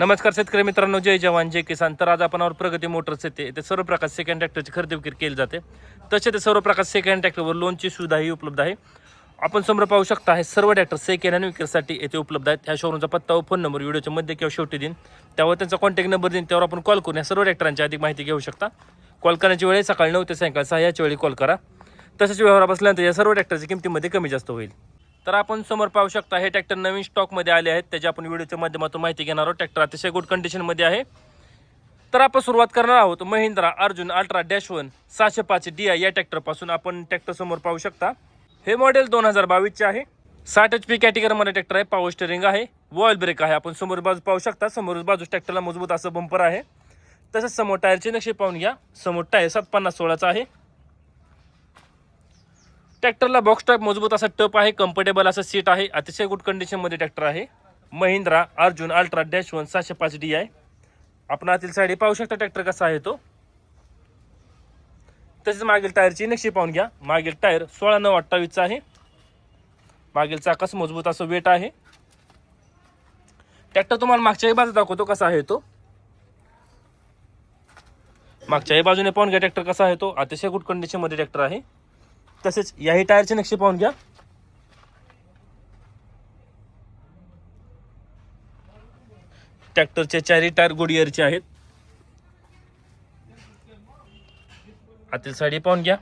नमस्कार शेतकरी मित्रांनो जय जवान जय किसान. तर आज आपण प्रगती मोटर्स येते ते सर्व प्रकार सेकंड ट्रॅक्टरची खरेदी विक्री केली जाते. तसे ते सर्व प्रकार सेकंड ट्रॅक्टरवर लोनची सुविधाही उपलब्ध आहे. आपण समोर पाहू शकता हे सर्व ट्रॅक्टर सेकंड हँड विक्रीसाठी येथे उपलब्ध आहेत. ह्या शोरूमचा पत्ता व फोन नंबर व्हिडिओच्या मध्ये किंवा शेवटी देईन. त्यावर त्यांचा कॉन्टॅक्ट नंबर देईन त्यावर आपण कॉल करून या सर्व ट्रॅक्टरांची अधिक माहिती घेऊ शकता. कॉल करण्याची वेळ सकाळी नऊ ते सायंकाळी सहा याच्या वेळी कॉल करा. तसेच व्यवहार बसल्यानंतर या सर्व ट्रॅक्टरच्या किमतीमध्ये कमी जास्त होईल. तर आपण समोर पाहू शकता हे ट्रॅक्टर नवीन स्टॉकमध्ये आले आहेत. त्याची आपण व्हिडिओच्या माध्यमातून माहिती घेणार आहोत. ट्रॅक्टर अतिशय गुड कंडिशनमध्ये आहे. तर आपण सुरुवात करणार आहोत Mahindra Arjun ultra dash one सहाशे पाच डी आय या ट्रॅक्टरपासून आपण ट्रॅक्टर समोर पाहू शकता. हे मॉडेल दोन हजार बावीसचे आहे. साठ एच पी कॅटेगरीमध्ये ट्रॅक्टर आहे. पॉवर स्टेरिंग आहे. वॉल ब्रेक आहे. आपण समोर बाजू पाहू शकता. समोर बाजू ट्रॅक्टरला मजबूत असं बंपर आहे. तसंच समोर टायरचे नक्षे पाहून घ्या. समोर टायर सात पन्नास सोळाचा आहे. ट्रॅक्टरला बॉक्स टाईप मजबूत असा टप आहे कम्फर्टेबल असं सीट आहे. अतिशय गुड कंडिशनमध्ये ट्रॅक्टर आहे. Mahindra Arjun ultra dash one सहाशे पाच डी आहे. आपण आतील साईड पाहू शकता ट्रॅक्टर कसा आहे तो. तसेच मागील टायरची नक्षी पाहून घ्या. मागील टायर सोळा नऊ अठ्ठावीसचा आहे. मागील चाकस मजबूत असं वेट आहे. ट्रॅक्टर तुम्हाला मागच्याही बाजू दाखवतो कसा आहे तो. मागच्याही बाजूने पाहून घ्या ट्रॅक्टर कसा आहे तो. अतिशय गुड कंडिशनमध्ये ट्रॅक्टर आहे. तसेच याही टायरचे नक्षी पाहून घ्या. ट्रॅक्टरचे चारही टायर गुडियरचे आहेत. आतील साडी पाहून घ्या.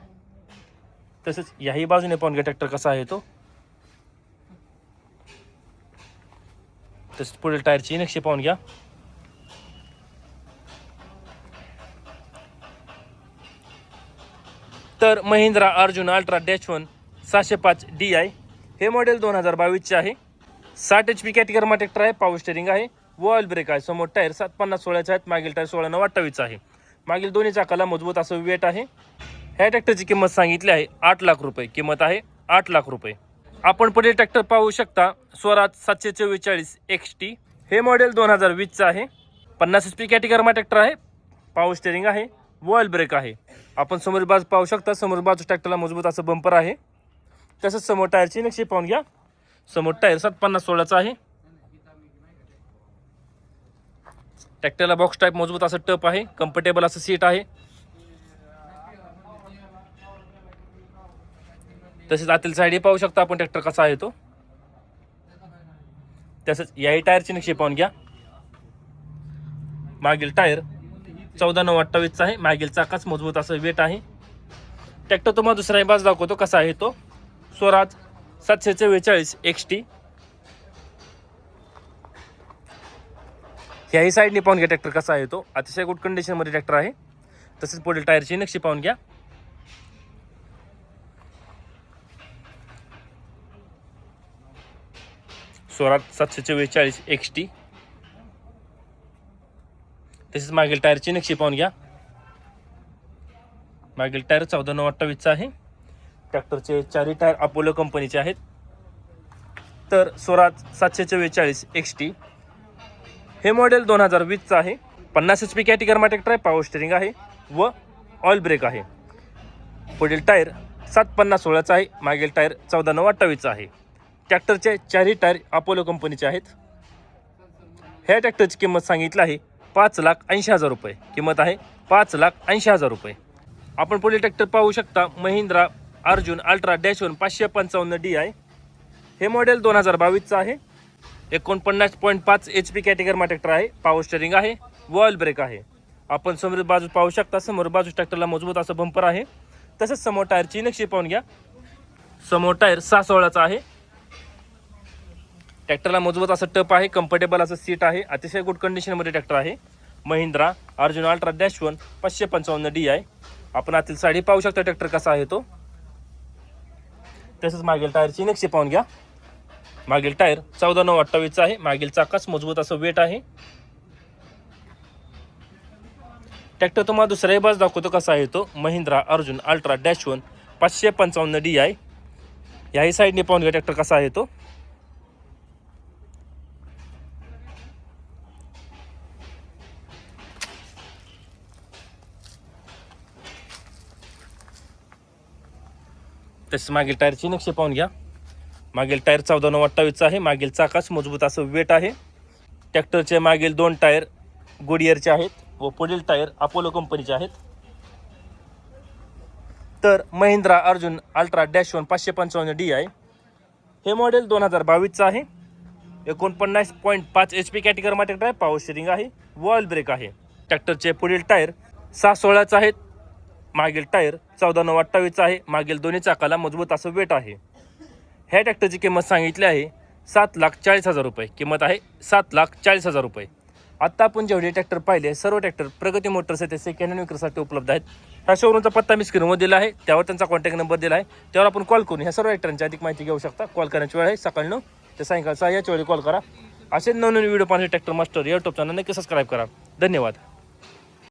तसेच याही बाजूने पाहून घ्या ट्रॅक्टर कसा आहे तो. तसेच पुढील टायरची नक्षी पाहून घ्या. तर Mahindra Arjun ultra dash one सहाशे पाच डी आय. हे मॉडेल दोन हजार बावीसचे आहे. साठ एच पी कॅटेगरमा ट्रॅक्टर आहे पावर स्टेरिंग आहे. वॉल ब्रेक आहे. समोर टायर सात पन्नास सोळाचे आहेत. मागील टायर सोळा नऊ अठ्ठावीसचा आहे. मागील दोन्ही चाकाला मजबूत असं वेट आहे. ह्या ट्रॅक्टरची किंमत सांगितली आहे. आठ लाख रुपये. किंमत आहे आठ लाख रुपये. आपण पुढील ट्रॅक्टर पाहू शकता. स्वराज सातशे चव्वेचाळीस एक्स टी हे मॉडेल दोन हजार वीसचं आहे. पन्नास एच पी कॅटेगरमा ट्रॅक्टर आहे पावर स्टेरिंग आहे. वॉइल ब्रेक आहे. आपण समोर बाजू पाहू शकता समोर बाजू ट्रॅक्टरला मजबूत असं बंपर आहे. तसंच समोर टायरची नक्षी पाहून घ्या. समोर टायर सात पन्नास सोळाचा आहे. ट्रॅक्टरला बॉक्स टाईप मजबूत असं टप आहे. कम्फर्टेबल असं सीट आहे. तसेच आतील साईडही पाहू शकता आपण ट्रॅक्टर कसा आहे तो. तसंच याही टायरची नक्षी पाहून घ्या. मागील टायर चौदा नऊ अठ्ठावीसचा आहे. मागील चाकाच मजबूत असं वेट आहे. ट्रॅक्टर तुम्हाला दुसरा बाज दाखवतो कसा आहे तो. स्वराज सातशे चव्वेचाळीस एक्स टी ह्याही साईडने पाहून घ्या ट्रॅक्टर कसा आहे तो. अतिशय गुड कंडिशनमध्ये ट्रॅक्टर आहे. तसेच पुढील टायरची नक्षी पाहून घ्या. स्वराज सातशे चव्वेचाळीस एक्स टी तसेच मागील टायरची नक्षी पाहून घ्या. मागील टायर चौदा नऊ अठ्ठावीसचा आहे. ट्रॅक्टरचे चारही टायर अपोलो कंपनीचे आहेत. तर स्वराज सातशे चव्वेचाळीस एक्स टी हे मॉडेल दोन हजार वीसचं आहे. पन्नास एच पी कॅटेगरमा ट्रॅक्टर आहे पॉवर स्टेरिंग आहे व ऑइल ब्रेक आहे. पुढील टायर सात पन्नास सोळाचा आहे. मागील टायर चौदा नऊ अठ्ठावीसचा आहे. ट्रॅक्टरचे चारही टायर अपोलो कंपनीचे आहेत. ह्या ट्रॅक्टरची किंमत सांगितलं आहे पाच लाख ऐंशी हजार रुपये. किंमत आहे पाच लाख ऐंशी हजार रुपये. आपण पुढील ट्रॅक्टर पाहू शकता. Mahindra Arjun ultra dash one पाचशे पंचावन्न डी आहे हे मॉडेल दोन हजार बावीसचं आहे. एकोणपन्नास पॉईंट पाच एच पी कॅटेगरमा ट्रॅक्टर आहे. पॉवर स्टेरिंग आहे. वॉल ब्रेक आहे. आपण समोर बाजू पाहू शकता. समोर बाजू ट्रॅक्टरला मजबूत असं बंपर आहे. तसेच समोर टायरची नक्षी पाहून घ्या. समोर टायर सहा सोळाचा आहे. ट्रॅक्टरला मजबूत असं टप आहे कम्फर्टेबल असं सीट आहे अतिशय गुड कंडिशनमध्ये ट्रॅक्टर आहे. Mahindra Arjun ultra dash one पाचशे पंचावन्न डी आहे आपण आतील साडी पाहू शकता ट्रॅक्टर कसा आहे तो. तसंच मागील टायरची नक्षी पाहून घ्या. मागील टायर चौदा नऊ अठ्ठावीसचा आहे. मागील चाकाच मजबूत असं वेट आहे. ट्रॅक्टर तुम्हाला दुसऱ्याही बाज दाखवतो कसा आहे तो. Mahindra Arjun ultra dash one पाचशे पंचावन्न डी आहे याही साईडने पाहून घ्या ट्रॅक्टर कसा आहे तो. तसेच मागील टायरची नक्षी पाहून घ्या. मागील टायर चौदा नऊ अठ्ठावीसचा आहे मागील चाकास मजबूत असं वेट आहे. ट्रॅक्टरचे मागील दोन टायर गुडियरचे आहेत व पुढील टायर अपोलो कंपनीचे आहेत. तर Mahindra Arjun ultra dash one पाचशे पंचावन्न डी आहे हे मॉडेल दोन हजार बावीसचं आहे. एकोणपन्नास पॉईंट पाच एच पी कॅटेगरीमध्ये ट्रॅक्टर आहे पॉवर स्टिरिंग आहे वॉल ब्रेक आहे. ट्रॅक्टरचे पुढील टायर सहा सोळाचं आहेत. मागील टायर चौदा नऊ अठ्ठावीसचा आहे. मागील दोन्ही चाकाला मजबूत असं वेट आहे. ह्या ट्रॅक्टरची किंमत सांगितली आहे सात लाख चाळीस हजार रुपये. किंमत आहे सात लाख चाळीस हजार रुपये. आत्ता आपण जेवढे ट्रॅक्टर पाहिले सर्व ट्रॅक्टर प्रगती मोटर्स येथे सेकंड हँड विक्रीसाठी उपलब्ध आहेत. ह्या शोरूमचा पत्ता मी स्क्रीनवर दिला आहे. त्यावर त्यांचा कॉन्टॅक्ट नंबर दिला आहे. त्यावर आपण कॉल करून ह्या सर्व ट्रॅक्टरांची अधिक माहिती घेऊ शकता. कॉल करण्याची वेळ आहे. सकाळी नऊ ते सायंकाळचा याच्या वेळी कॉल करा. असे नवनवीन व्हिडिओ पाहण्यासाठी ट्रॅक्टर मास्टर युट्यूब चॅनल नक्की सबस्क्राईब करा. धन्यवाद.